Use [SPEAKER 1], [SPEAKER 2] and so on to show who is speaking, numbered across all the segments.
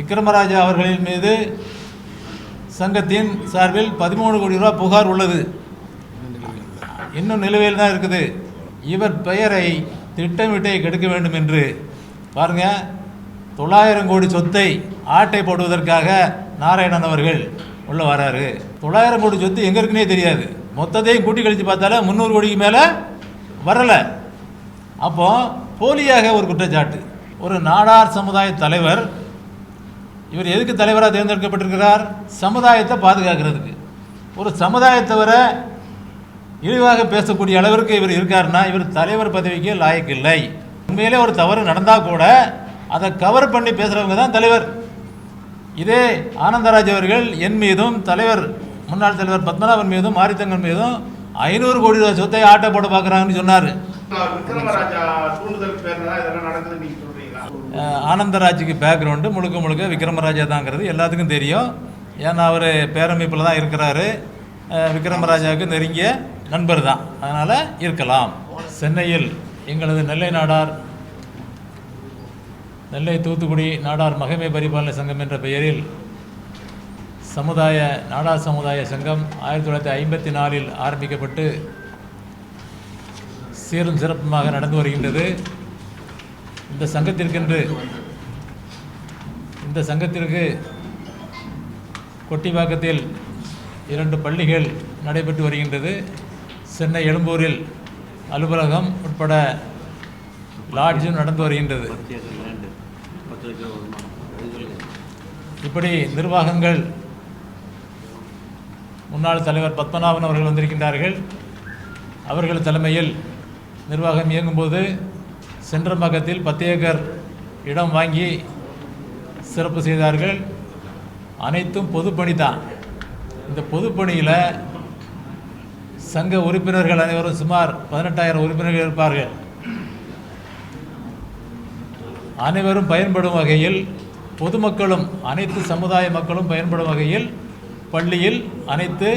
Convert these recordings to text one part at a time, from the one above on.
[SPEAKER 1] விக்ரமராஜா அவர்களின் மீது சங்கத்தின் சார்பில் பதிமூணு கோடி ரூபாய் புகார் உள்ளது. இன்னும் நிலுவையில் தான் இருக்குது. இவர் பெயரை திட்டமிட்டே கெடுக்க வேண்டும் என்று. பாருங்க தொள்ளாயிரம் கோடி சொத்தை ஆட்டை போடுவதற்காக நாராயணன் அவர்கள் உள்ள வராரு. தொள்ளாயிரம் கோடி சொத்து எங்க இருக்குன்னே தெரியாது. மொத்தத்தையும் கூட்டி கழிச்சு பார்த்தாலும் முந்நூறு கோடிக்கு மேலே வரலை. அப்போ போலியாக ஒரு குற்றச்சாட்டு. ஒரு நாடார் சமுதாய தலைவர் இவர் எதுக்கு தலைவராக தேர்ந்தெடுக்கப்பட்டிருக்கிறார்? சமுதாயத்தை பாதுகாக்கிறதுக்கு. ஒரு சமுதாயத்தவரை இழிவாக பேசக்கூடிய அளவிற்கு இவர் இருக்காருன்னா இவர் தலைவர் பதவிக்கு லாயக்கு இல்லை உண்மையிலே ஒரு தவறு நடந்தால் கூட அதை கவர் பண்ணி பேசுகிறவங்க தான் தலைவர். இதே ஆனந்தராஜ் அவர்கள் என் மீதும் தலைவர் முன்னாள் தலைவர் பத்மநாபன் மீதும் மாரித்தங்கன் மீதும் ஐநூறு கோடி ரூபாய் சொத்தை ஆட்டை போட பார்க்குறாங்கன்னு சொன்னார். ஆனந்தராஜுக்கு பேக்ரவுண்டு முழுக்க முழுக்க விக்ரமராஜா தாங்கிறது எல்லாத்துக்கும் தெரியும். ஏன்னா அவர் பேரமைப்பில் தான் இருக்கிறாரு. விக்ரமராஜாவுக்கு நெருங்கிய நண்பர் தான். அதனால் இருக்கலாம். சென்னையில் எங்களது நெல்லை நாடார் நெல்லை தூத்துக்குடி நாடார் மகமை பரிபாலனை சங்கம் என்ற பெயரில் சமுதாய நாடார் சமுதாய சங்கம் ஆயிரத்தி தொள்ளாயிரத்தி ஐம்பத்தி நாலில் ஆரம்பிக்கப்பட்டு சீரும் சிறப்புமாக நடந்து வருகின்றது. இந்த சங்கத்திற்கென்று இந்த சங்கத்திற்கு கொட்டிவாக்கத்தில் இரண்டு பள்ளிகள் நடைபெற்று வருகின்றது. சென்னை எழும்பூரில் அலுவலகம் உட்பட லாட்ஜும் நடந்து வருகின்றது. இப்படி நிர்வாகங்கள் முன்னாள் தலைவர் பத்மநாபன் அவர்கள் வந்திருக்கின்றார்கள். அவர்கள் தலைமையில் நிர்வாகம் இயங்கும்போது சென்றம்பக்கத்தில் பத்து ஏக்கர் இடம் வாங்கி சிறப்பு செய்தார்கள். அனைத்தும் பொதுப்பணி தான் இந்த பொதுப்பணியில் சங்க உறுப்பினர்கள் அனைவரும் சுமார் பதினெட்டாயிரம் உறுப்பினர்கள் இருப்பார்கள். அனைவரும் பயன்படும் வகையில் பொதுமக்களும் அனைத்து சமுதாய மக்களும் பயன்படும் வகையில் பள்ளியில் அனைத்து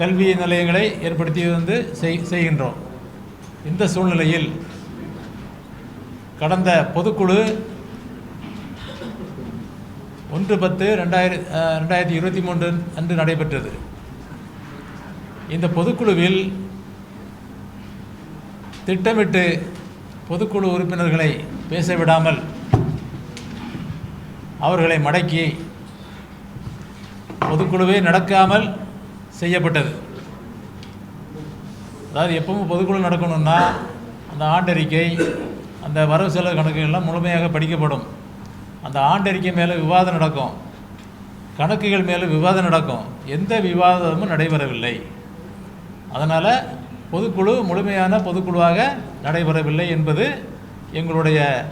[SPEAKER 1] கல்வி நிலையங்களை ஏற்படுத்தி வந்து செய் செய்கின்றோம். இந்த சூழ்நிலையில் கடந்த பொதுக்குழு ஒன்று பத்து ரெண்டாயிர ரெண்டாயிரத்தி இருபத்தி மூன்று அன்று நடைபெற்றது. இந்த பொதுக்குழுவில் திட்டமிட்டு பொதுக்குழு உறுப்பினர்களை பேச விடாமல் அவர்களை மடக்கி பொதுக்குழுவே நடக்காமல் செய்யப்பட்டது. அதாவது எப்பவும் பொதுக்குழு நடக்கணும்னா அந்த ஆண்டறிக்கை அந்த வரவு செலவு கணக்குகள்லாம் முழுமையாக படிக்கப்படும். அந்த ஆண்டறிக்கை மேலே விவாதம் நடக்கும். கணக்குகள் மேலே விவாதம் நடக்கும். எந்த விவாதமும் நடைபெறவில்லை. அதனால் பொதுக்குழு முழுமையான பொதுக்குழுவாக நடைபெறவில்லை என்பது எங்களுடைய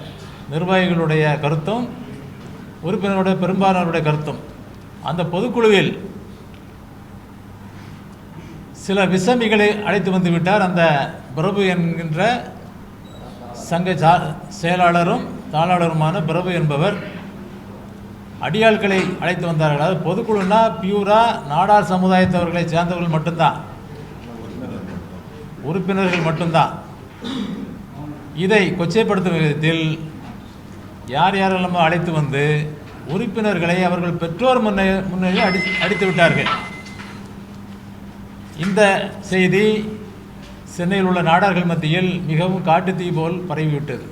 [SPEAKER 1] நிர்வாகிகளுடைய கருத்தும் உறுப்பினருடைய பெரும்பாலானவருடைய கருத்தும். அந்த பொதுக்குழுவில் சில விசமிகளை அழைத்து வந்து விட்டார் அந்த பிரபு என்கின்ற சங்க சா- செயலாளரும் தாளாளருமான பிரபு என்பவர் அடியாள்களை அழைத்து வந்தார்கள். அதாவது பொதுக்குழுனா பியூரா நாடார் சமுதாயத்தவர்களை சேர்ந்தவர்கள் மட்டும்தான். உறுப்பினர்கள் மட்டும்தான். இதை கொச்சைப்படுத்தும் விதத்தில் யார் யாரெல்லாம் அழைத்து வந்து உறுப்பினர்களை அவர்கள் பெற்றோர் முன்னே முன்னிலையில் அடி அடித்து விட்டார்கள் இந்த செய்தி சென்னையில் உள்ள நாடார்கள் மத்தியில் மிகவும் காட்டுத்தீ போல் பரவிவிட்டது.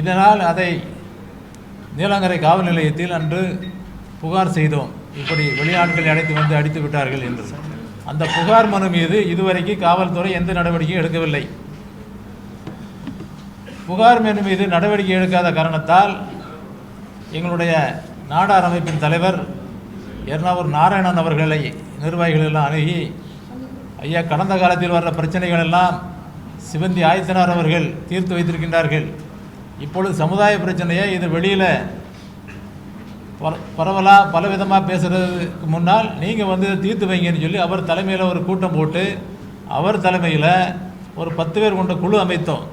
[SPEAKER 1] இதனால் அதை நீலாங்கரை காவல் நிலையத்தில் அன்று புகார் செய்தோம். இப்படி வெளியாட்களை அழைத்து வந்து அடித்து விட்டார்கள் என்று. அந்த புகார் மனு மீது இதுவரைக்கும் காவல்துறை எந்த நடவடிக்கையும் எடுக்கவில்லை. புகார் மனு மீது நடவடிக்கை எடுக்காத காரணத்தால் எங்களுடைய நாடார் அமைப்பின் தலைவர் எர்ணாவூர் நாராயணன் அவர்களை நிர்வாகிகள் எல்லாம் அணுகி ஐயா கடந்த காலத்தில் வர்ற பிரச்சனைகள் எல்லாம் சிவந்தி ஆயத்தனார் அவர்கள் தீர்த்து வைத்திருக்கின்றார்கள். இப்பொழுது சமுதாய பிரச்சனையை இது வெளியில் பர பரவலாக பலவிதமாக பேசுகிறதுக்கு முன்னால் நீங்கள் வந்து இதை தீர்த்து வைங்கன்னு சொல்லி அவர் தலைமையில் ஒரு கூட்டம் போட்டு அவர் தலைமையில் ஒரு பத்து பேர் கொண்ட குழு அமைத்தோம்.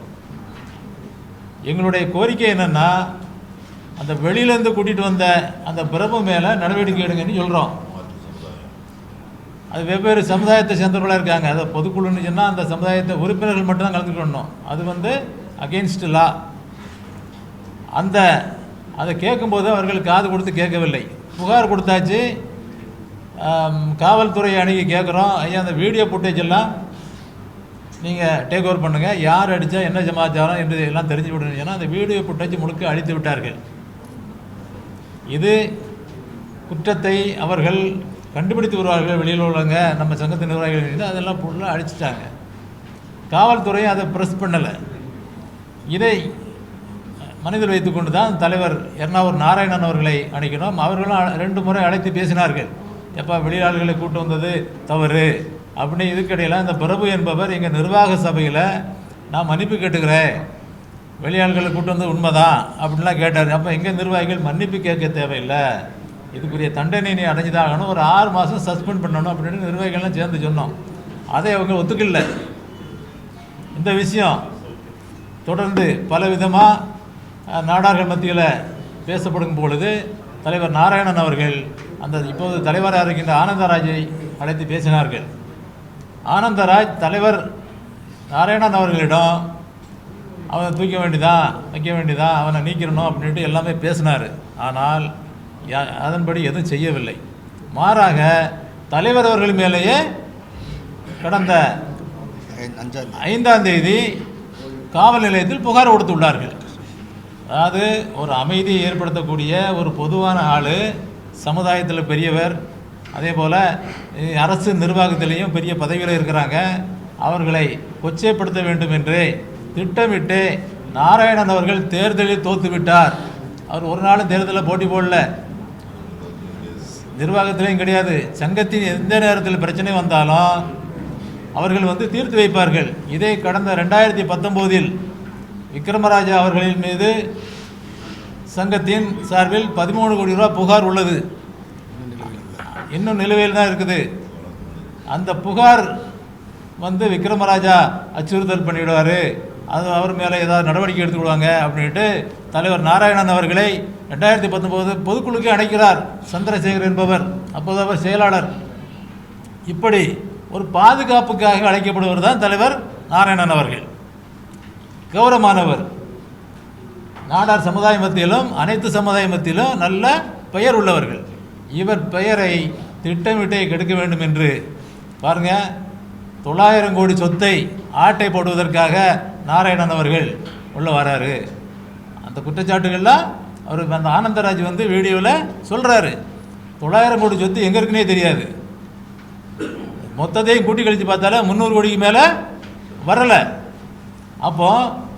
[SPEAKER 1] எங்களுடைய கோரிக்கை என்னென்னா அந்த வெளியிலேருந்து கூட்டிகிட்டு வந்த அந்த பிரபு மேலே நடவடிக்கை எடுங்கன்னு சொல்கிறோம் அது வெவ்வேறு சமுதாயத்தை சேர்ந்தவர்களாக இருக்காங்க. அதை பொதுக்குழுன்னு சொன்னால் அந்த சமுதாயத்தை உறுப்பினர்கள் மட்டும்தான் கலந்துக்கணும் அது வந்து அகெயின்ஸ்ட் லா அந்த அதை கேட்கும்போது அவர்கள் காது கொடுத்து கேட்கவில்லை. புகார் கொடுத்தாச்சு. காவல்துறை அணுகி கேட்குறோம். ஐயா அந்த வீடியோ ஃபுட்டேஜ் எல்லாம் நீங்கள் டேக் ஓவர் பண்ணுங்கள் யார் அடித்தா என்ன சமாச்சாரம் என்று எல்லாம் தெரிஞ்சு விடணும். ஏன்னா அந்த வீடியோ ஃபுட்டேஜ் முழுக்க அழித்து விட்டார்கள். இது குற்றத்தை அவர்கள் கண்டுபிடித்து வருவார்கள் வெளியில் உள்ளவங்க நம்ம சங்கத்தின் நிர்வாகிகள் இருந்து அதெல்லாம் ஃபுல்லாக அழிச்சிட்டாங்க காவல்துறையும் அதை ப்ரெஸ் பண்ணலை. இதை மனதில் வைத்துக்கொண்டு தான் தலைவர் எர்ணாவூர் நாராயணன் அவர்களை அழைக்கணும் அவர்களும் ரெண்டு முறை அழைத்து பேசினார்கள். எப்பா வெளியாளர்களை கூட்டு வந்தது தவறு. அப்படின்னு இதுக்கிடையில் இந்த பிரபு என்பவர் எங்கள் நிர்வாக சபையில் நான் மன்னிப்பு கேட்டுக்கிறேன். வெளியாள்களை கூட்டு வந்தது உண்மைதான். அப்படின்லாம் கேட்டார். அப்போ எங்கள் நிர்வாகிகள் மன்னிப்பு கேட்க தேவையில்லை. இதுக்குரிய தண்டனை நீ அடைஞ்சுதாகணும் ஒரு ஆறு மாதம் சஸ்பெண்ட் பண்ணணும் அப்படின்னு நிர்வாகிகள்லாம் சேர்ந்து சொன்னோம். அதை அவங்க ஒத்துக்கல. இந்த விஷயம் தொடர்ந்து பல விதமாக நாடார்கள் மத்தியில் பேசப்படும் பொழுது தலைவர் நாராயணன் அவர்கள் அந்த இப்போது தலைவராக இருக்கின்ற ஆனந்தராஜை அழைத்து பேசினார்கள். ஆனந்தராஜ் தலைவர் நாராயணன் அவர்களிடம் அவனை தூக்க வேண்டியதான் வைக்க வேண்டியதான் அவனை நீக்கிடணும் அப்படின்ட்டு எல்லாமே பேசினார். ஆனால் அதன்படி எதுவும் செய்யவில்லை. மாறாக தலைவர் அவர்கள் மேலேயே கடந்த ஐந்தாம் தேதி காவல் நிலையத்தில் புகார் கொடுத்துள்ளார்கள். அதாவது ஒரு அமைதியை ஏற்படுத்தக்கூடிய ஒரு பொதுவான ஆள் சமுதாயத்தில் பெரியவர் அதே போல் அரசு நிர்வாகத்திலையும் பெரிய பதவியில் இருக்கிறாங்க. அவர்களை கொச்சைப்படுத்த வேண்டும் என்று திட்டமிட்டு நாராயணன் அவர்கள் தேர்தலில் தோத்து விட்டார் அவர் ஒரு நாளும் தேர்தலில் போட்டி போடல. நிர்வாகத்திலையும் கிடையாது. சங்கத்தின் எந்த நேரத்தில் பிரச்சனை வந்தாலும் அவர்கள் வந்து தீர்த்து வைப்பார்கள். இதை கடந்த ரெண்டாயிரத்தி பத்தொம்போதில் விக்ரமராஜா அவர்களின் மீது சங்கத்தின் சார்பில் பதிமூணு கோடி ரூபா புகார் உள்ளது. இன்னும் நிலுவையில் தான் இருக்குது. அந்த புகார் வந்து விக்ரமராஜா அச்சுறுத்தல் பண்ணிவிடுவார் அது அவர் மேலே ஏதாவது நடவடிக்கை எடுத்துக்கிடுவாங்க அப்படின்ட்டு தலைவர் நாராயணன் அவர்களை ரெண்டாயிரத்தி பத்தொம்போது பொதுக்குழுக்கு அழைக்கிறார். சந்திரசேகர் என்பவர். அப்போது அவர் செயலாளர். இப்படி ஒரு பாதுகாப்புக்காக அழைக்கப்படுவர் தான் தலைவர் நாராயணன் அவர்கள். கௌரவமானவர். நாடார் சமுதாய மத்தியிலும் அனைத்து சமுதாய மத்தியிலும் நல்ல பெயர் உள்ளவர்கள். இவர் பெயரை திட்டமிட்டே கெடுக்க வேண்டும் என்று. பாருங்க தொள்ளாயிரம் கோடி சொத்தை ஆட்டை போடுவதற்காக நாராயணன் அவர்கள் உள்ள வராரு. அந்த குற்றச்சாட்டுகள்லாம் அவர் அந்த ஆனந்தராஜ் வந்து வீடியோவில் சொல்கிறாரு தொள்ளாயிரம் கோடி சொத்து எங்கே இருக்குன்னே தெரியாது. மொத்தத்தையும் கூட்டி கழித்து பார்த்தாலே முந்நூறு கோடிக்கு மேலே வரலை. அப்போ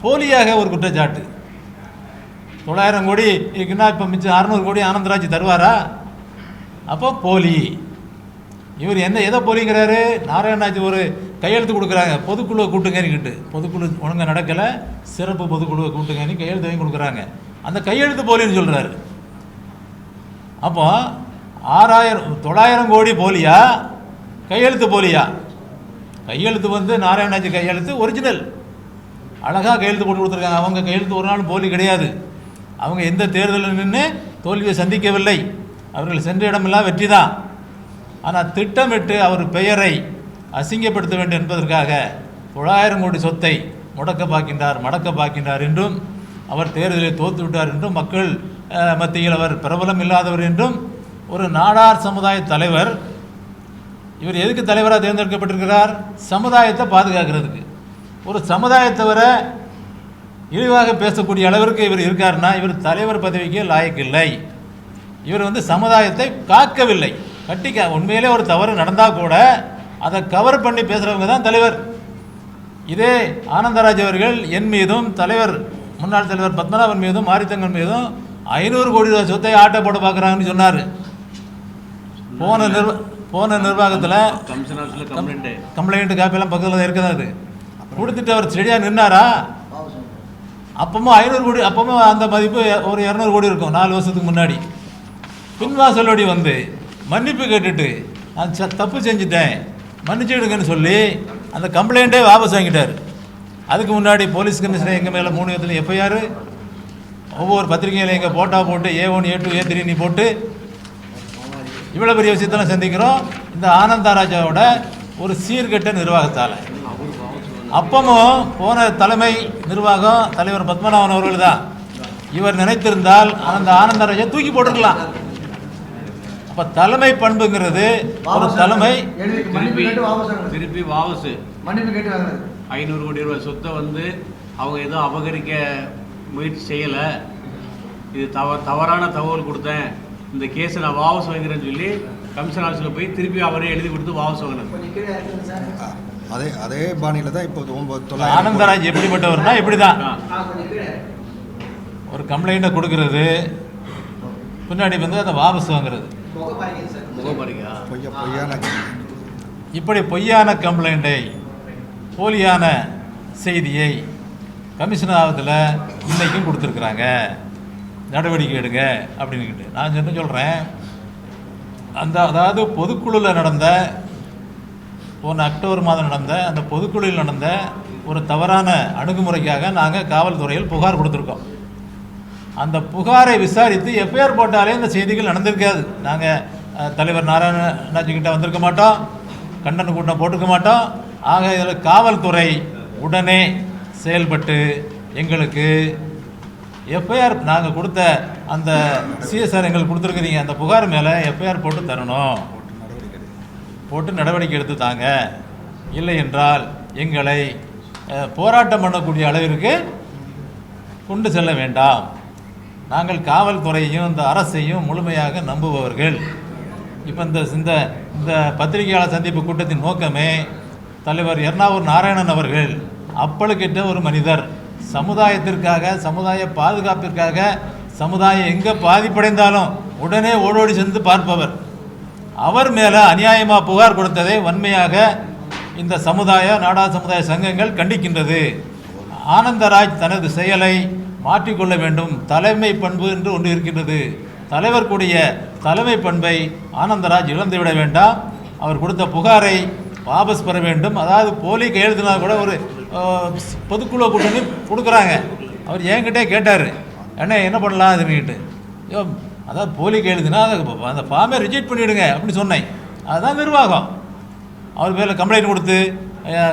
[SPEAKER 1] போலியாக ஒரு குற்றச்சாட்டு. தொள்ளாயிரம் கோடி இருக்குன்னா இப்போ மிச்சம் அறநூறு கோடி ஆனந்தராஜ் தருவாரா? அப்போ போலி. இவர் என்ன எதை போலிங்கிறாரு நாராயணாஜி ஒரு கையெழுத்து கொடுக்குறாங்க. பொதுக்குழுவை கூட்டுங்கன்னு பொதுக்குழு ஒழுங்காக நடக்கலை. சிறப்பு பொதுக்குழுவை கூட்டுங்கன்னு கையெழுத்து வாங்கி கொடுக்குறாங்க. அந்த கையெழுத்து போலின்னு சொல்கிறாரு அப்போ ஆறாயிரம் தொள்ளாயிரம் கோடி போலியா? கையெழுத்து போலியா? கையெழுத்து வந்து நாராயணாஜி கையெழுத்து ஒரிஜினல் அழகாக கையெழுத்து போட்டு கொடுத்துருக்காங்க. அவங்க கையெழுத்து ஒரு நாள் போலி கிடையாது. அவங்க எந்த தேர்தலில் நின்று தோல்வியை சந்திக்கவில்லை. அவர்கள் சென்ற இடமெல்லாம் வெற்றி தான் ஆனால் திட்டமிட்டு அவர் பெயரை அசிங்கப்படுத்த வேண்டும் என்பதற்காக தொள்ளாயிரம் கோடி சொத்தை முடக்க பார்க்கின்றார் மடக்க பார்க்கின்றார் என்றும் அவர் தேர்தலில் தோத்து விட்டார் என்றும் மக்கள் மத்தியில் அவர் பிரபலம் இல்லாதவர் என்றும் ஒரு நாடார் சமுதாய தலைவர் இவர் எதுக்கு தலைவராக தேர்ந்தெடுக்கப்பட்டிருக்கிறார்? சமுதாயத்தை பாதுகாக்கிறதுக்கு. ஒரு சமுதாயத்தவரை இழிவாக பேசக்கூடிய அளவிற்கு இவர் இருக்காருன்னா இவர் தலைவர் பதவிக்கு லாயக்கில்லை. இவர் வந்து சமுதாயத்தை காக்கவில்லை. கட்டிக்க உண்மையிலே ஒரு தவறு நடந்தால் கூட அதை கவர் பண்ணி பேசுகிறவங்க தான் தலைவர். இதே ஆனந்தராஜ் அவர்கள் என் மீதும் தலைவர் முன்னாள் தலைவர் பத்மநாபன் மீதும் மாரித்தங்கன் மீதும் ஐநூறு கோடி ரூபாய் சொத்தை ஆட்டை போட பார்க்குறாங்கன்னு சொன்னார். போன நிர்வ போன நிர்வாகத்தில் கம்ப்ளைண்ட் காப்பியெல்லாம் பக்கத்தில் இருக்குது அது. கொடுத்துட்டு அவர் செடியாக நின்னாரா? அப்பவும் ஐநூறு கோடி அப்பவும் அந்த மதிப்பு ஒரு இரநூறு கோடி இருக்கும் நாலு வருஷத்துக்கு முன்னாடி. பின்வாசலோடி வந்து மன்னிப்பு கேட்டுட்டு அந்த ச- தப்பு செஞ்சுட்டேன். மன்னிச்சிடுங்கன்னு சொல்லி அந்த கம்ப்ளைண்ட்டே வாபஸ் வாங்கிட்டார். அதுக்கு முன்னாடி போலீஸ் கமிஷனர் எங்கள் மேலே மூணு விதத்தில் எஃப்ஐஆர் ஒவ்வொரு பத்திரிகையில் எங்கள் போட்டா போட்டு A one A two A three நீ போட்டு இவ்வளோ பெரிய விஷயத்தெல்லாம் சந்திக்கிறோம். இந்த ஆனந்தராஜாவோட ஒரு சீர்கெட்ட நிர்வாகத்தால். அப்பமும் போன தலைமை நிர்வாகம் தலைவர் பத்மநாபன் அவர்கள் தான். இவர் நினைத்திருந்தால் அந்த ஆனந்தராஜை தூக்கி போட்டிருக்கலாம். அப்ப தலைமை பண்புங்கிறது ஒரு தலைமை
[SPEAKER 2] திருப்பி
[SPEAKER 3] கேட்டு வாபஸ் வாங்கினது
[SPEAKER 2] திருப்பி வாபஸ்.
[SPEAKER 3] மன்னிப்பு கேட்டு வாங்கினது
[SPEAKER 2] ஐநூறு கோடி ரூபாய் சொத்தை வந்து அவங்க ஏதோ அபகரிக்க முயற்சி செய்யலை. இது தவ தவறான தகவல் கொடுத்தேன். இந்த கேஸை நான் வாபஸ் வாங்கிறேன்னு சொல்லி கமிஷன் ஆஃபீஸில் போய் திருப்பி அவரே எழுதி கொடுத்து வாபஸ்
[SPEAKER 4] ஆ, அதே அதே பாணியில் தான் இப்போ ஒன்பது
[SPEAKER 1] ஆனந்தராஜ் எப்படிப்பட்டவர்னா
[SPEAKER 3] கொஞ்சம் கீழே
[SPEAKER 1] ஒரு கம்ப்ளைண்ட்டை கொடுக்கறது. பின்னாடி வந்து அதை வாபஸ் வாங்குறது. இப்படி பொய்யான கம்ப்ளைண்ட்டை போலியான செய்தியை கமிஷனர் ஆபத்தில் இன்னைக்கும் கொடுத்துருக்குறாங்க. நடவடிக்கை எடுங்க அப்படின்னுக்கிட்டு. நான் என்ன சொல்கிறேன் அந்த அதாவது பொதுக்குழுவில் நடந்த போன அக்டோபர் மாதம் நடந்த அந்த பொதுக்குழுவில் நடந்த ஒரு தவறான அணுகுமுறைக்காக நாங்கள் காவல்துறையில் புகார் கொடுத்துருக்கோம். அந்த புகாரை விசாரித்து எஃப்ஐஆர் போட்டாலே இந்த செய்திகள் நடந்திருக்காது. நாங்கள் தலைவர் நாராயணாஜி கிட்ட வந்திருக்க மாட்டோம். கண்டன கூட்டம் போட்டுக்க மாட்டோம். ஆக இதில் காவல்துறை உடனே செயல்பட்டு எங்களுக்கு எஃப்ஐஆர் நாங்கள் கொடுத்த அந்த சிஎஸ்ஆர் எங்களுக்கு கொடுத்துருக்குறீங்க. அந்த புகார் மேலே எஃப்ஐஆர் போட்டு தரணும். போட்டு நடவடிக்கை எடுத்து தாங்க. இல்லை என்றால் எங்களை போராட்டம் பண்ணக்கூடிய அளவிற்கு கொண்டு செல்ல வேண்டாம். நாங்கள் காவல்துறையையும் இந்த அரசையும் முழுமையாக நம்புபவர்கள். இப்போ இந்த இந்த இந்த பத்திரிகையாளர் சந்திப்பு கூட்டத்தின் நோக்கமே தலைவர் எர்ணாவூர் நாராயணன் அவர்கள் அப்பளுக்கிட்ட ஒரு மனிதர். சமுதாயத்திற்காக சமுதாய பாதுகாப்பிற்காக சமுதாயம் எங்கே பாதிப்படைந்தாலும் உடனே ஓடோடி சென்று பார்ப்பவர். அவர் மேலே அநியாயமாக புகார் கொடுத்ததை வன்மையாக இந்த சமுதாய நாடா சமுதாய சங்கங்கள் கண்டிக்கின்றது. ஆனந்தராஜ் தனது செயலை மாற்றிக்கொள்ள வேண்டும். தலைமை பண்பு என்று ஒன்று இருக்கின்றது. தலைவர் கூடிய தலைமை பண்பை ஆனந்தராஜ் இழந்துவிட வேண்டாம். அவர் கொடுத்த புகாரை வாபஸ் பெற வேண்டும். அதாவது போலி கையெழுத்துனா கூட ஒரு பொதுக்குழு கூட்டணி கொடுக்குறாங்க. அவர் என்கிட்டே கேட்டார். என்ன என்ன பண்ணலாம் அதுன்னுட்டு ஐயோ அதாவது போலி கையெழுத்துனா அந்த ஃபார்மை ரிஜெக்ட் பண்ணிவிடுங்க அப்படின்னு சொன்னேன். அதுதான் நிர்வாகம். அவர் மேலே கம்ப்ளைண்ட் கொடுத்து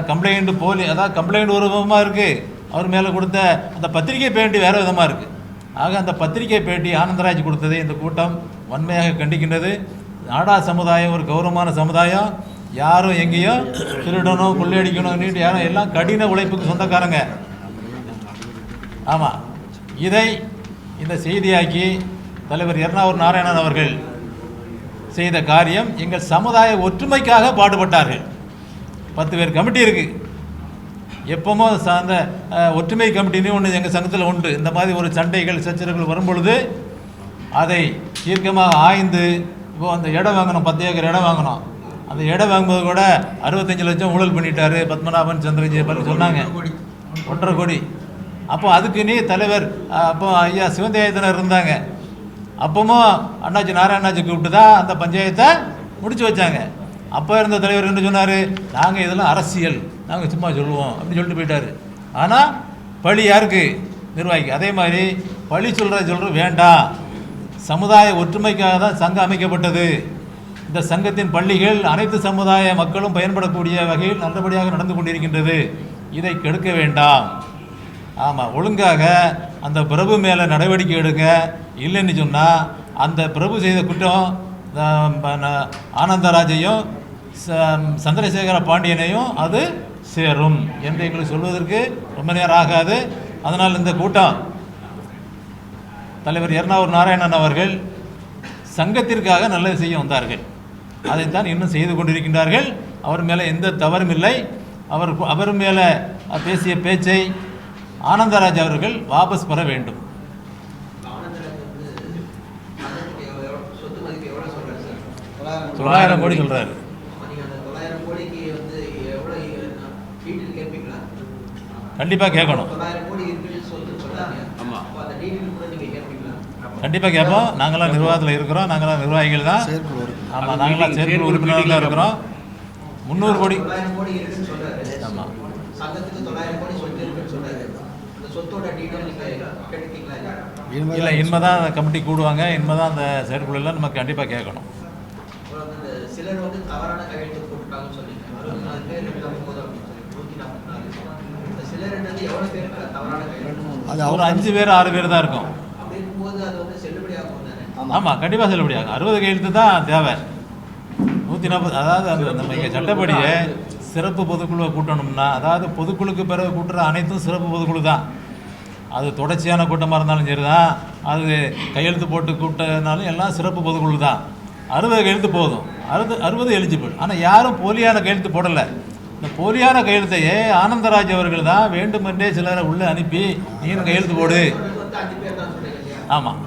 [SPEAKER 1] கம்ப்ளைண்ட் போலி அதாவது கம்ப்ளைண்ட் ஒரு விதமாக இருக்குது அவர் மேலே கொடுத்த அந்த பத்திரிகை பேட்டி வேறு விதமாக இருக்குது ஆக அந்த பத்திரிகை பேட்டி ஆனந்தராஜ் கொடுத்ததை இந்த கூட்டம் வன்மையாக கண்டிக்கின்றது. நாடா சமுதாயம் ஒரு கௌரவமான சமுதாயம். யாரும் எங்கேயோ திருடணும் கொள்ளையடிக்கணும் நீட்டு யாரும் எல்லாம் கடின உழைப்புக்கு சொந்தக்காரங்க. ஆமாம் இதை இந்த செய்தியாக்கி தலைவர் எர்ணாவூர் நாராயணன் அவர்கள் செய்த காரியம் எங்கள் சமுதாய ஒற்றுமைக்காக பாடுபட்டார்கள். பத்து பேர் கமிட்டி இருக்குது எப்பவுமோ ச- அந்த அஹ், ஒற்றுமை கமிட்டின்னு ஒன்று எங்கள் சங்கத்தில் உண்டு. இந்த மாதிரி ஒரு சண்டைகள் சச்சரவுகள் வரும்பொழுது அதை தீர்க்கமாக ஆய்ந்து இப்போ அந்த இடம் வாங்கணும் பத்து ஏக்கர் இடம் வாங்கணும். அந்த இடம் வாங்கும்போது கூட அறுபத்தஞ்சு லட்சம் ஊழல் பண்ணிட்டாரு பத்மநாபன் சந்திரஜெயபால் சொன்னாங்க. ஒன்றரை கோடி. அப்போ அதுக்கு நீ தலைவர் அப்போ ஐயா சிவந்தேயத்தினர் இருந்தாங்க. அப்பவும் அண்ணாச்சி நாராயணாச்சி கூப்பிட்டு தான் அந்த பஞ்சாயத்தை முடிச்சு வச்சாங்க. அப்போ இருந்த தலைவர் என்ன சொன்னார்? நாங்கள் இதெல்லாம் அரசியல். நாங்கள் சும்மா சொல்லுவோம். அப்படின்னு சொல்லிட்டு போயிட்டார். ஆனால் பழி யாருக்கு? நிர்வாகிக்கு. அதே மாதிரி பழி சொல்கிற சொல்கிற வேண்டாம். சமுதாய ஒற்றுமைக்காக தான் சங்கம் அமைக்கப்பட்டது. இந்த சங்கத்தின் பள்ளிகள் அனைத்து சமுதாய மக்களும் பயன்படக்கூடிய வகையில் நல்லபடியாக நடந்து கொண்டிருக்கின்றது. இதை கெடுக்க வேண்டாம். ஆமாம் ஒழுங்காக அந்த பிரபு மேலே நடவடிக்கை எடுங்க. இல்லைன்னு சொன்னால் அந்த பிரபு செய்த குற்றம் ஆனந்தராஜையும் ச- சந்திரசேகர பாண்டியனையும் அது சேரும் என்று எங்களுக்கு சொல்வதற்கு ரொம்ப நேரம் ஆகாது. அதனால் இந்த கூட்டம் தலைவர் எர்ணாவூர் நாராயணன் அவர்கள் சங்கத்திற்காக நல்லது செய்ய வந்தார்கள். அதைத்தான் இன்னும் செய்து கொண்டிருக்கின்றார்கள். அவர் மேலே எந்த தவறும் இல்லை. அவர் அவர் மேலே பேசிய பேச்சை ஆனந்தராஜ் அவர்கள் வாபஸ் பெற வேண்டும். தொள்ளாயிரம் கோடி சொல்கிறாரு
[SPEAKER 3] நீங்கள் அந்த தொள்ளாயிரம் கோடிக்கு வந்து எவ்வளோ டீட்டெயில் கேட்பீங்களா
[SPEAKER 1] கண்டிப்பாக கேட்கணும்
[SPEAKER 3] தொள்ளாயிரம் கோடி இருக்குன்னு சொத்து சொல்கிறாங்க
[SPEAKER 2] ஆமா.
[SPEAKER 3] அப்போ அந்த டீட்டெயில் கூட நீங்கள் கேட்பீங்களா
[SPEAKER 1] கண்டிப்பாக கேட்போம் நாங்களாம் நிர்வாகத்தில் இருக்கிறோம். நாங்களாம் நிர்வாகிகள் தான். ஆமாம் நாங்களாம் செயற்குழு உறுப்பினர்களாக இருக்கிறோம். முந்நூறு கோடி.
[SPEAKER 3] தொள்ளாயிரம் கோடி இருக்குன்னு சொல்றாரு
[SPEAKER 1] ஆமா.
[SPEAKER 3] சங்கத்துக்கு தொள்ளாயிரம் கோடி சொத்து இருக்குன்னு சொல்றாரு அந்த
[SPEAKER 1] இல்லை கமிட்டி கூடுவாங்க. இனிமேதான் அந்த செயற்குழுலாம் நம்ம கண்டிப்பாக கேட்கணும்.
[SPEAKER 3] சிலர் வந்து தவறான கையெழுத்து போட்டுட்டாங்கன்னு சொல்லி
[SPEAKER 4] அது
[SPEAKER 1] ஒரு அஞ்சு பேர் ஆறு பேர் தான் இருக்கும். ஆமாம் கண்டிப்பாக செல்லுபடியாகும் அறுபது கையெழுத்து தான் தேவை. நூற்றி நாற்பது அதாவது அந்த நம்ம இங்கே சட்டப்படியே சிறப்பு பொதுக்குழுவை கூட்டணும்னா அதாவது பொதுக்குழுக்கு பிறகு கூட்டுற அனைத்தும் சிறப்பு பொதுக்குழு தான். அது தொடர்ச்சியான கூட்டமாக இருந்தாலும் சரி தான் அது கையெழுத்து போட்டு கூட்டனாலும் எல்லாம் சிறப்பு பொதுக்குழு தான். அறுபது கையெழுத்து போதும். அறுபது அறுபது எலிஜிபிள் ஆனால் யாரும் போலியான கையெழுத்து போடலை. இந்த போலியான கையெழுத்தையே ஆனந்தராஜ் அவர்கள் தான் வேண்டுமென்றே சிலரை உள்ளே அனுப்பி நீனும் கையெழுத்து போடு. ஆமாம்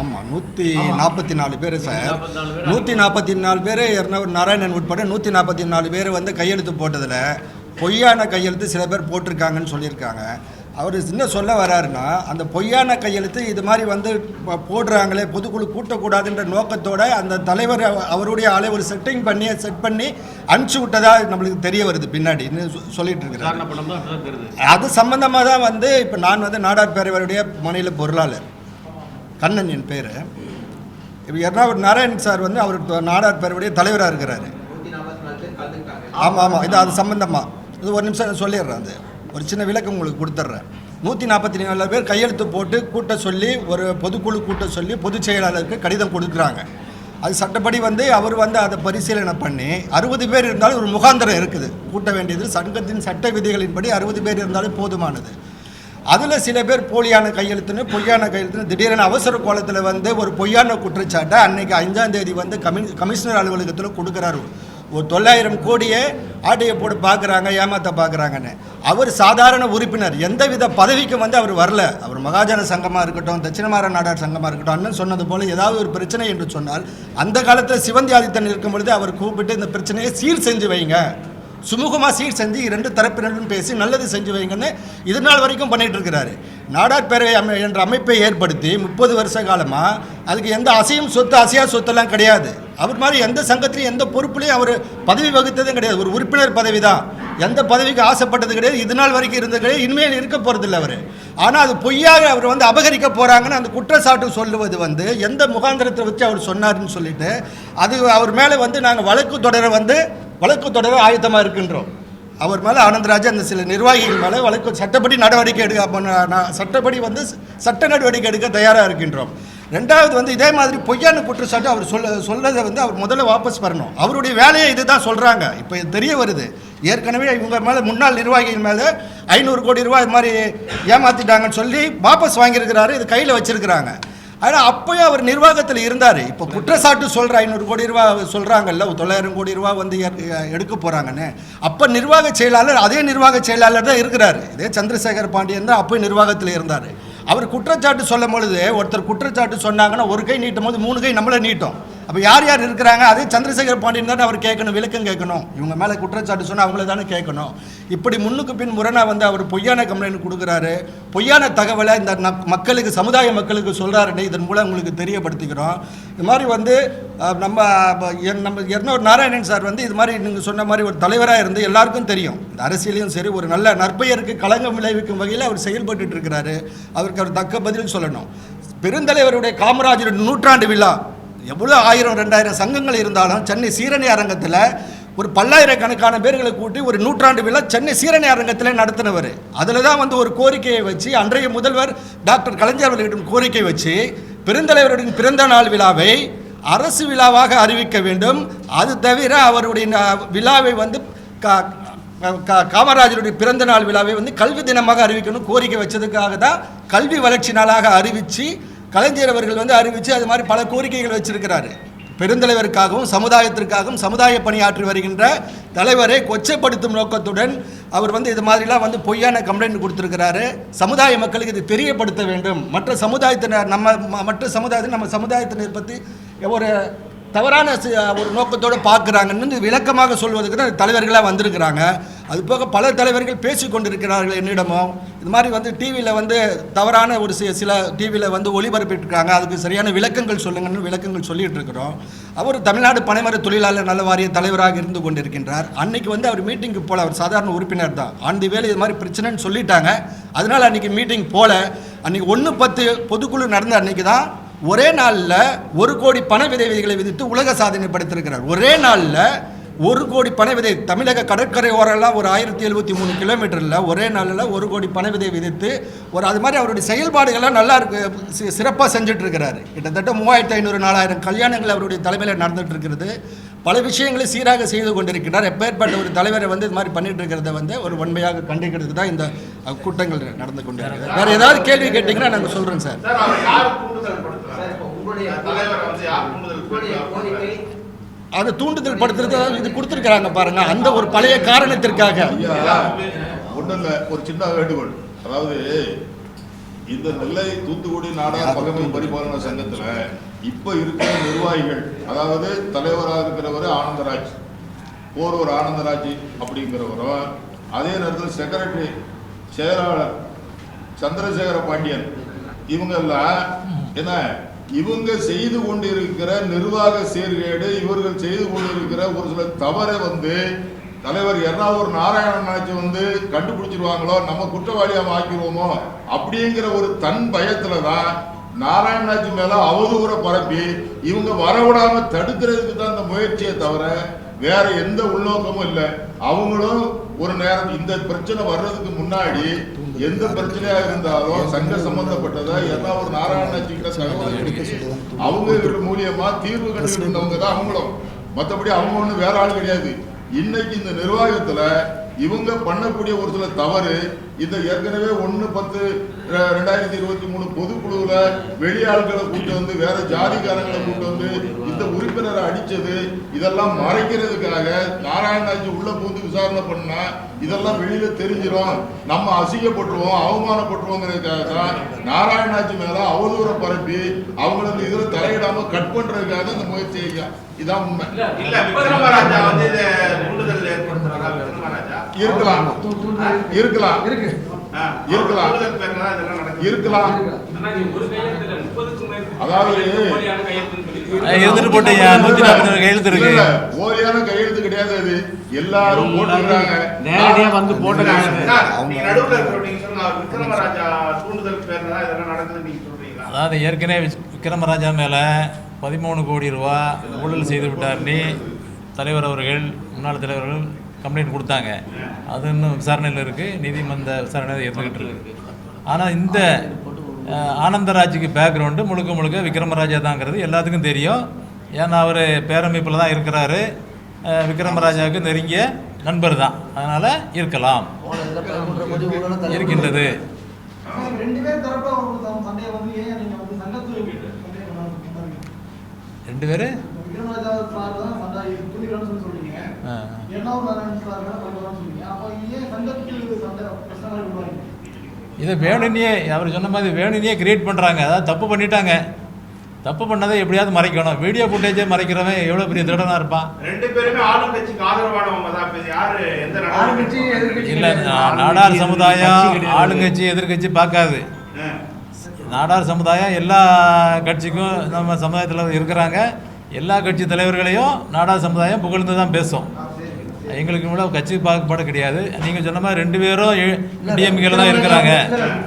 [SPEAKER 4] ஆமாம் நூற்றி நாற்பத்தி நாலு பேர் சார். நூற்றி நாற்பத்தி நாலு பேர் இரநூறு நாராயணன் உட்பட நூற்றி நாற்பத்தி நாலு பேர் வந்து கையெழுத்து போட்டதில் பொய்யான கையெழுத்து சில பேர் போட்டிருக்காங்கன்னு சொல்லியிருக்காங்க. அவர் என்ன சொல்ல வராருன்னா அந்த பொய்யான கையெழுத்து இது மாதிரி வந்து போடுறாங்களே பொதுக்குழு கூட்டக்கூடாதுன்ற நோக்கத்தோட அந்த தலைவர் அவ- அவருடைய ஆளை ஒரு செட்டிங் பண்ணி செட் பண்ணி அனுப்பிச்சு விட்டதா நம்மளுக்கு தெரிய வருது பின்னாடி. சொல்லிட்டு
[SPEAKER 2] தெரியுது.
[SPEAKER 4] அது சம்பந்தமாக தான் வந்து இப்போ நான் வந்து நாடார் பேரவையுடைய மாநில பொருளாளர். கண்ணன் என் பேர். இப்போ எர்ணாகுளம் நாராயண் சார் வந்து அவர் நாடார் பேரவையுடைய தலைவராக இருக்கிறாரு. ஆமாம் ஆமாம் இது அது சம்பந்தமாக இது ஒரு நிமிஷம் சொல்லிடுறேன் அது. ஒரு சின்ன விளக்கம் உங்களுக்கு கொடுத்துட்றேன். நூற்றி நாற்பத்தி நாலு பேர் கையெழுத்து போட்டு கூட்ட சொல்லி ஒரு பொதுக்குழு கூட்ட சொல்லி பொதுச் செயலாளருக்கு கடிதம் கொடுக்குறாங்க. அது சட்டப்படி வந்து அவர் வந்து அதை பரிசீலனை பண்ணி அறுபது பேர் இருந்தாலும் ஒரு முகாந்திரம் இருக்குது. கூட்ட வேண்டியது சங்கத்தின் சட்ட விதிகளின்படி அறுபது பேர் இருந்தாலும் போதுமானது. அதில் சில பேர் போலியான கையெழுத்துன்னு பொய்யான கையெழுத்துன்னு திடீரென அவசர கோலத்தில் வந்து ஒரு பொய்யான குற்றச்சாட்டை அன்னைக்கு அஞ்சாம் தேதி வந்து கமி கமிஷனர் அலுவலகத்தில் கொடுக்குறாரு. ஒரு தொள்ளாயிரம் கோடியை ஆட்டையை போட்டு பார்க்குறாங்க ஏமாத்த பார்க்குறாங்கன்னு. அவர் சாதாரண உறுப்பினர். எந்தவித பதவிக்கும் வந்து அவர் வரல. அவர் மகாஜன சங்கமாக இருக்கட்டும் தட்சிணமார நாடார் சங்கமாக இருக்கட்டும் அண்ணன் சொன்னது போல் ஏதாவது ஒரு பிரச்சனை என்று சொன்னால் அந்த காலத்தில் சிவந்தி ஆதித்தன் இருக்கும் பொழுது அவர் கூப்பிட்டு இந்த பிரச்சனையை சீர் செஞ்சு வைங்க. சுமூகமாக சீர் செஞ்சு இரண்டு தரப்பினரும் பேசி நல்லது செஞ்சு வைங்கன்னு இது நாள் வரைக்கும் பண்ணிகிட்டு இருக்கிறாரு. நாடார் பேரவை அமை என்ற அமைப்பை ஏற்படுத்தி முப்பது வருஷ காலமாக அதுக்கு எந்த அசையும் சொத்து அசையா சொத்தெல்லாம் கிடையாது. அவர் மாதிரி எந்த சங்கத்திலையும் எந்த பொறுப்புலையும் அவர் பதவி வகுத்ததும் கிடையாது. ஒரு உறுப்பினர் பதவி தான். எந்த பதவிக்கு ஆசைப்பட்டது கிடையாது. இது நாள் வரைக்கும் இருந்தது கிடையாது. இனிமேல் இருக்க போகிறதில்ல அவர். ஆனால் அது பொய்யாக அவர் வந்து அபகரிக்க போகிறாங்கன்னு அந்த குற்றச்சாட்டு சொல்லுவது வந்து எந்த முகாந்திரத்தை வச்சு அவர் சொன்னார்னு சொல்லிட்டு அது அவர் மேலே வந்து நாங்கள் வழக்கு தொடர வந்து வழக்கு தொடர ஆயத்தமாக இருக்கின்றோம். அவர் மேலே ஆனந்தராஜா அந்த சில நிர்வாகிகள் மேலே வழக்கு சட்டப்படி நடவடிக்கை எடுக்க நான் சட்டப்படி வந்து சட்ட நடவடிக்கை எடுக்க தயாராக இருக்கின்றோம். ரெண்டாவது வந்து இதே மாதிரி பொய்யான குற்றச்சாட்டு அவர் சொல்ல சொல்றதை வந்து அவர் முதல்ல வாபஸ் வரணும். அவருடைய வேலையை இதுதான் சொல்கிறாங்க இப்போ தெரிய வருது. ஏற்கனவே இவங்க மேலே முன்னாள் நிர்வாகிகள் மேலே ஐநூறு கோடி ரூபாய் இது மாதிரி ஏமாத்திட்டாங்கன்னு சொல்லி வாபஸ் வாங்கியிருக்கிறாரு இது கையில் வச்சிருக்கிறாங்க. ஆனால் அப்போயும் அவர் நிர்வாகத்தில் இருந்தார். இப்போ குற்றச்சாட்டு சொல்கிற ஐநூறு கோடி ரூபா சொல்கிறாங்கல்ல தொள்ளாயிரம் கோடி ரூபா வந்து எடுக்க போகிறாங்கன்னு அப்போ நிர்வாக செயலாளர் அதே நிர்வாக செயலாளர் தான் இருக்கிறார். இதே சந்திரசேகர் பாண்டியன் தான் அப்போயும் நிர்வாகத்தில் இருந்தார். அவர் குற்றச்சாட்டு சொல்லும் பொழுது ஒருத்தர் குற்றச்சாட்டு சொன்னாங்கன்னா ஒரு கை நீட்டும் போது மூணு கை நம்மளை நீட்டும். அப்போ யார் யார் இருக்கிறாங்க? அதே சந்திரசேகர் பாண்டியன் தானே அவர் கேட்கணும் விளக்கம் கேட்கணும். இவங்க மேலே குற்றச்சாட்டு சொன்னால் அவங்கள தானே கேட்கணும். இப்படி முன்னுக்கு பின் முரணா வந்து அவர் பொய்யான கம்ப்ளைண்ட் கொடுக்குறாரு. பொய்யான தகவலை இந்த மக்களுக்கு சமுதாய மக்களுக்கு சொல்கிறாருன்னு இதன் மூலம் உங்களுக்கு தெரியப்படுத்திக்கிறோம். இது மாதிரி வந்து நம்ம என் நம்ம இரநூறு நாராயணன் சார் வந்து இது மாதிரி நீங்கள் சொன்ன மாதிரி ஒரு தலைவராக இருந்து எல்லாருக்கும் தெரியும். இந்த அரசியலையும் சரி ஒரு நல்ல நற்பெயருக்கு களங்கம் விளைவிக்கும் வகையில் அவர் செயல்பட்டு இருக்கிறாரு. அவருக்கு அவர் தக்க பதில் சொல்லணும். பெருந்தலைவருடைய காமராஜர் நூற்றாண்டு விழா. எவ்வளோ ஆயிரம் ரெண்டாயிரம் சங்கங்கள் இருந்தாலும் சென்னை சீரணி அரங்கத்தில் ஒரு பல்லாயிரக்கணக்கான பேர்களை கூட்டி ஒரு நூற்றாண்டு விழா சென்னை சீரணி அரங்கத்தில் நடத்தினவர். அதில் தான் வந்து ஒரு கோரிக்கையை வச்சு அன்றைய முதல்வர் டாக்டர் கலைஞர் அவர்களிடம் கோரிக்கை வச்சு பெருந்தலைவருடன் பிறந்த நாள் விழாவை அரசு விழாவாக அறிவிக்க வேண்டும். அது தவிர அவருடைய விழாவை வந்து கா- காமராஜருடைய பிறந்த நாள் விழாவை வந்து கல்வி தினமாக அறிவிக்கணும். கோரிக்கை வச்சதுக்காக தான் கல்வி வளர்ச்சி நாளாக அறிவித்து கலைஞர் அவர்கள் வந்து அறிவித்து அது மாதிரி பல கோரிக்கைகள் வச்சிருக்கிறாரு. பெருந்தலைவருக்காகவும் சமுதாயத்திற்காகவும் சமுதாய பணியாற்றி வருகின்ற தலைவரை கொச்சைப்படுத்தும் நோக்கத்துடன் அவர் வந்து இது மாதிரிலாம் வந்து பொய்யான கம்ப்ளைண்ட் கொடுத்துருக்கிறாரு. சமுதாய மக்களுக்கு இது தெரியப்படுத்த வேண்டும். மற்ற சமுதாயத்தினர் நம்ம மற்ற சமுதாயத்தை நம்ம சமுதாயத்தினர் பற்றி ஒரு தவறான ஒரு நோக்கத்தோடு பார்க்குறாங்கன்னு விளக்கமாக சொல்வதற்கு தான் தலைவர்களாக வந்திருக்கிறாங்க. அது போக பல தலைவர்கள் பேசி கொண்டிருக்கிறார்கள் என்னிடமும். இது மாதிரி வந்து டிவியில் வந்து தவறான ஒரு சில சில டிவியில் வந்து ஒளிபரப்பிட்டுருக்காங்க. அதுக்கு சரியான விளக்கங்கள் சொல்லுங்கன்னு விளக்கங்கள் சொல்லிகிட்டு இருக்கிறோம் அவர் தமிழ்நாடு பனைமர தொழிலாளர் நல வாரிய தலைவராக இருந்து கொண்டிருக்கின்றார். அன்னைக்கு வந்து அவர் மீட்டிங்க்கு போல அவர் சாதாரண உறுப்பினர் தான். ஆண்டி வேலை இது மாதிரி பிரச்சனைன்னு சொல்லிட்டாங்க. அதனால் அன்னைக்கு மீட்டிங் போல அன்னைக்கு ஒன்று பத்து பொதுக்குழு நடந்த அன்னைக்கு தான் ஒரே நாளில் ஒரு கோடி பண விதை விதைகளை விதித்து உலக சாதனை படைத்திருக்கிறார். ஒரே நாளில் ஒரு கோடி பண விதை தமிழக கடற்கரை ஓரெல்லாம் ஒரு ஆயிரத்தி எழுபத்தி மூணு கிலோமீட்டரில் ஒரே நாளில் ஒரு கோடி பண விதை விதித்து ஒரு அது மாதிரி அவருடைய செயல்பாடுகள்லாம் நல்லா இருக்கு சிறப்பாக செஞ்சுட்டு இருக்கிறாரு. கிட்டத்தட்ட மூவாயிரத்தி ஐநூறு நாலாயிரம் கல்யாணங்கள் அவருடைய தலைமையில் நடந்துட்டு இருக்கிறது. பல விஷயங்களை சீராக செய்து கொண்டிருக்கிறார். எப்பேற்பட்ட ஒரு தலைவரை வந்து இது மாதிரி பண்ணிட்டு இருக்கிறத வந்து ஒரு உண்மையாக கண்டிக்கிறதுக்கு தான் இந்த கூட்டங்கள் நடந்து கொண்டிருக்கிறது. வேற ஏதாவது கேள்வி கேட்டிங்கன்னா நாங்கள் சொல்கிறோம் சார்.
[SPEAKER 5] சார் அவர் யார் தூண்டுதல் படுத்துறாரு?
[SPEAKER 3] சார், இப்போ உங்களுடைய
[SPEAKER 5] தலைவரை வந்து யார் தூண்டுதல்
[SPEAKER 3] உங்களுடைய கோரிக்கை
[SPEAKER 5] படுத்துறாரு
[SPEAKER 4] அது தூண்டுதல் படுத்துறது இது கொடுத்துருக்காங்க பாருங்க. அந்த ஒரு பழைய காரணத்திற்காக.
[SPEAKER 6] ஐயா ஒன்றும் இல்லை ஒரு சின்ன வேண்டுகோள். அதாவது இந்த நெல்லை தூத்துக்குடி நாடார் பகமை பரிபாலன சங்கத்துல இப்ப இருக்கிற நிர்வாகிகள் அதாவது தலைவராக இருக்கிறவர் ஆனந்தராஜ் போர்வர் ஆனந்தராஜ் அப்படிங்கிறவரும் அதே நேரத்தில் செக்ரட்டரி செயலாளர் சந்திரசேகர பாண்டியன் இவங்க எல்லாம் என்ன இவங்க செய்து கொண்டிருக்கிற நிர்வாக சீர்கேடு இவர்கள் செய்து கொண்டிருக்கிற ஒரு சில தவறை வந்து தலைவர் எர்ணாவூர் நாராயணனாச்சு வந்து கண்டுபிடிச்சிருவாங்களோ நம்ம குற்றவாளியாக ஆக்கிடுவோமோ? அப்படிங்கிற ஒரு தன் பயத்தில் தான் நாராயணாச்சி மேலே அவதூறை பரப்பி இவங்க வரவிடாம தடுக்கிறதுக்கு தான் இந்த முயற்சியை தவிர வேற எந்த உள்நோக்கமும் இல்லை. அவங்களும் ஒரு நேரம் இந்த பிரச்சனை வர்றதுக்கு முன்னாடி எந்த பிரச்சனையாக இருந்தாலும் சங்க சம்பந்தப்பட்டதா என்ன ஒரு நாராயணாச்சி கிட்ட தகவல் அவங்க மூலியமா தீர்வு கண்டுகிட்டு இருந்தவங்க தான் அவங்களும். மற்றபடி அவங்க ஒன்றும் வேற ஆள் கிடையாது. இன்னைக்கு இந்த நிர்வாகத்துல இவங்க பண்ணக்கூடிய ஒரு சில தவறு இந்த ஏற்கனவே ஒன்று பத்து ரெண்டாயிரத்தி இருபத்தி மூணு பொதுக்குழுவில் வெளியாள்களை கூட்டு வந்து வேற ஜாதிக்காரங்களை கூட்டு வந்து இந்த உறுப்பினரை அடிச்சது இதெல்லாம் மறைக்கிறதுக்காக நாராயணாஜி உள்ள பூந்து விசாரணை பண்ணா இதெல்லாம் வெளியில தெரிஞ்சிடும் நம்ம அசிங்கப்பட்டுருவோம் அவமானப்பட்டுருவோங்கிறதுக்காக தான் நாராயணாச்சி மேல அவதூற பரப்பி அவங்களுக்கு இதில் தலையிடாம கட் பண்றதுக்காக இந்த முயற்சி இதான் உண்மை.
[SPEAKER 5] இல்ல விக்ரமராஜா வந்து இத
[SPEAKER 6] இருக்கலாம். இருக்கலாம். இருக்கலாம். இருக்கலாம். அதாவது
[SPEAKER 1] இருந்துட்டு போட்டீங்க. நாற்பத்தி கையெழுத்து இருக்கு.
[SPEAKER 6] போலியான கையெழுத்து கிடையாது அது. எல்லாரும் போட்டுக்கிறாங்க
[SPEAKER 2] நேரடியா வந்து
[SPEAKER 5] நடுவுல அவர் விக்ரமராஜா தூண்டுதல் பேர்ல தான் இதெல்லாம் நடக்குதுன்னு நீங்க சொல்றீங்களா?
[SPEAKER 1] அதாவது ஏற்கனவே விஸ்- விக்ரமராஜா மேலே பதிமூணு கோடி ரூபா ஊழல் செய்து விட்டார்னு தலைவர் அவர்கள் முன்னாள் தலைவர்கள் கம்ப்ளைண்ட் கொடுத்தாங்க. அது இன்னும் விசாரணையில் இருக்குது நீதிமன்ற விசாரணை இருந்துகிட்டு இருக்கு. ஆனால் இந்த ஆனந்தராஜுக்கு பேக்ரவுண்டு முழுக்க முழுக்க விக்ரமராஜா தாங்கிறது எல்லாத்துக்கும் தெரியும். ஏன்னா அவர் பேரமைப்பில் தான் இருக்கிறாரு. விக்ரமராஜாவுக்கு நெருங்கிய நண்பர் தான். அதனால் இருக்கலாம். இருக்கின்றது.
[SPEAKER 7] ரெண்டு பேர்?
[SPEAKER 1] இதை வேணும்னே அவர் சொன்ன மாதிரி வேணும்னே கிரியேட் பண்ணுறாங்க அதாவது தப்பு பண்ணிட்டாங்க. தப்பு பண்ணதை எப்படியாவது மறைக்கணும். வீடியோ ஃபுட்டேஜே மறைக்கிறவன் எவ்வளோ பெரிய திருடனாக இருப்பான்?
[SPEAKER 5] ரெண்டு பேருமே ஆளுங்கட்சிக்கு ஆதரவானவங்க தான். யாரு எந்த.
[SPEAKER 1] இல்லை நாடார் சமுதாயம் ஆளுங்கட்சி எதிர்க்கட்சி பார்க்காது. நாடார் சமுதாயம் எல்லா கட்சிக்கும் நம்ம சமுதாயத்தில் இருக்கிறாங்க. எல்லா கட்சி தலைவர்களையும் நாடார் சமுதாயம் புகழ்ந்து தான் பேசும். எங்களுக்கு இவ்வளோ கட்சி பாகுபாடு கிடையாது. நீங்கள் சொன்ன மாதிரி ரெண்டு பேரும் டிஎம்கேல தான் இருக்கிறாங்க.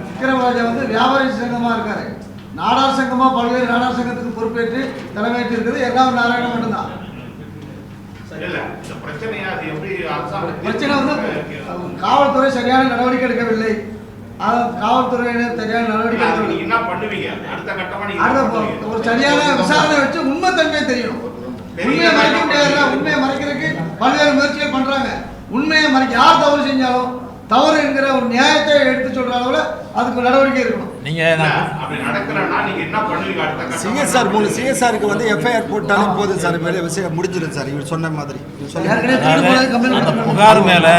[SPEAKER 7] விக்ரமராஜா வந்து வியாபாரி சங்கமா இருக்காரு. நாடார் சங்கமா பல்வேறு நாடார் சங்கத்துக்கு பொறுப்பேற்று தலைமையேற்று இருக்குது எல்லாம் நாராயணன் மட்டும்தான். பிரச்சனை வந்து காவல்துறை சரியான நடவடிக்கை எடுக்கவில்லை. காவல்துறையினர் சரியான நடவடிக்கை எடுக்கவில்லை.
[SPEAKER 5] என்ன பண்ணுவீங்க? அடுத்த?
[SPEAKER 7] ஒரு சரியான விசாரணை வச்சு உண்மை தன்மை தெரியணும். உண்மையை மறைக்க முடியாதுல்ல உண்மையை மறைக்கிறதுக்கு பல்வேறு முயற்சிகள் பண்றாங்க. உண்மையை மறைக்க யார் தவறு செஞ்சாலும் தவறு என்கிற ஒரு நியாயத்தை எடுத்து சொல்ற அளவுல அதுக்கு நடவடிக்கை இருக்கணும்
[SPEAKER 5] நீங்க?
[SPEAKER 4] சிஎஸ்ஆர் மூணு சிஎஸ்ஆருக்கு வந்து எஃப்ஐஆர் போட்டாலும் போதும் சார். மேலே விஷயம் முடிஞ்சிடும் சார். இவர் சொன்ன மாதிரி.
[SPEAKER 1] புகார் மேலே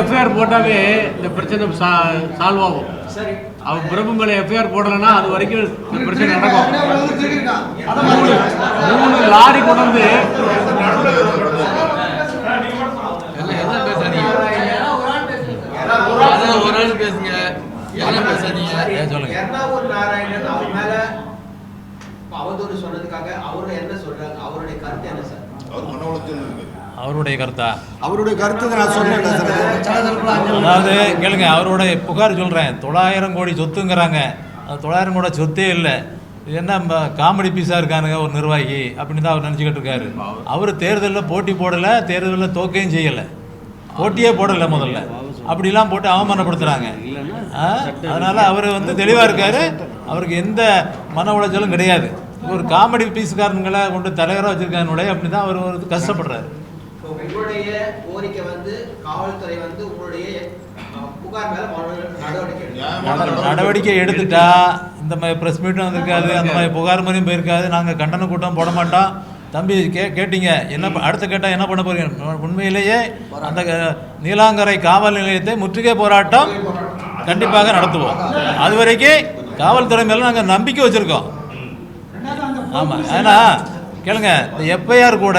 [SPEAKER 2] எஃப்ஐஆர் போட்டாவே இந்த பிரச்சனை சால்வ் ஆகும். அவர் பிரபு மேல எஃப்ஐஆர் போடலைன்னா அது வரைக்கும் இந்த பிரச்சனை நடக்கும். மூணு லாரி கொண்டு வந்து
[SPEAKER 3] ஒரு ஆள் பேசுங்க. என்ன பேசுறீங்க
[SPEAKER 1] ஏன் சொல்லுங்க.
[SPEAKER 3] நாராயணன் அவர் மேல அவதூறு சொன்னதுக்காக அவரு என்ன சொல்றாங்க? அவருடைய கருத்து என்ன சார்?
[SPEAKER 6] அவர் மன உளைச்சல் இருக்கு.
[SPEAKER 1] அவருடைய கருத்தா?
[SPEAKER 4] அவருடைய கருத்து நான் சொன்னேன்
[SPEAKER 1] அதாவது கேளுங்க அவருடைய புகார் சொல்கிறேன் தொள்ளாயிரம் கோடி சொத்துங்கிறாங்க. அது தொள்ளாயிரம் கோடி சொத்தே இல்லை. இது என்ன காமெடி பீஸாக இருக்கானுங்க ஒரு நிர்வாகி அப்படின்னு தான் அவர் நினச்சிக்கிட்டு இருக்காரு. அவர் தேர்தலில் போட்டி போடலை தேர்தலில் தோக்கையும் செய்யலை. போட்டியே போடலை முதல்ல. அப்படிலாம் போட்டு அவமானப்படுத்துகிறாங்க அதனால் அவர் வந்து தெளிவாக இருக்காரு. அவருக்கு எந்த மன உளைச்சலும் கிடையாது. ஒரு காமெடி பீஸ்காரனுங்களை கொண்டு தலைவராக வச்சுருக்கானுடைய அப்படி தான் அவர் ஒரு கஷ்டப்படுறாரு.
[SPEAKER 3] உங்களுடைய கோரிக்கை வந்து காவல்துறை வந்து உங்களுடைய புகார் மேல நடவடிக்கை
[SPEAKER 6] நடவடிக்கை
[SPEAKER 1] எடுத்துட்டா இந்த மாதிரி ப்ரெஸ் மீட்டும் வந்திருக்காது அந்த மாதிரி புகார் மாதிரியும் போயிருக்காது நாங்கள் கண்டன கூட்டம் போட மாட்டோம். தம்பி கே கேட்டீங்க என்ன ப- அடுத்து கேட்டால் என்ன பண்ண போறீங்க? உண்மையிலேயே அந்த க- நீலாங்கரை காவல் நிலையத்தை முற்றுகை போராட்டம் கண்டிப்பாக நடத்துவோம். அது வரைக்கும் காவல்துறை மேலே நாங்கள் நம்பிக்கை வச்சுருக்கோம். ஆமாம் ஏன்னா கேளுங்க இந்த எஃப்ஐஆர் கூட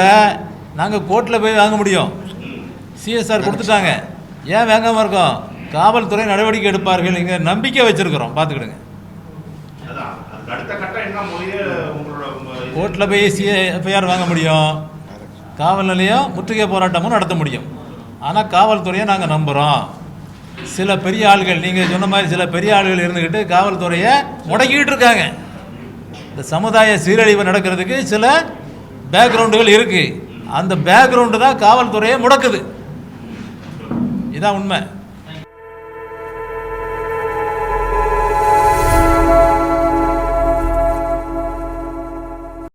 [SPEAKER 1] நாங்கள் கோர்ட்டில் போய் வாங்க முடியும். சிஎஸ்ஆர் கொடுத்துட்டாங்க. ஏன் வாங்காமல் இருக்கோம்? காவல்துறை நடவடிக்கை எடுப்பார்கள் இங்கே நம்பிக்கை வச்சுருக்கிறோம். பார்த்துக்கிடுங்க கோர்ட்டில் போய் சிஏ எஃப்ஐஆர் வாங்க முடியும். காவல் நிலையம் முற்றுகை போராட்டமும் நடத்த முடியும். ஆனால் காவல்துறையை நாங்கள் நம்புகிறோம் சில பெரிய ஆள்கள் நீங்கள் சொன்ன மாதிரி சில பெரிய ஆள்கள் இருந்துக்கிட்டு காவல்துறையை முடக்கிக்கிட்டு இருக்காங்க. இந்த சமுதாய சீரழிவு நடக்கிறதுக்கு சில பேக்ரவுண்டுகள் இருக்குது அந்த பேக்ரவுண்டு தான் காவல்துறையை முடக்குது. இதான் உண்மை.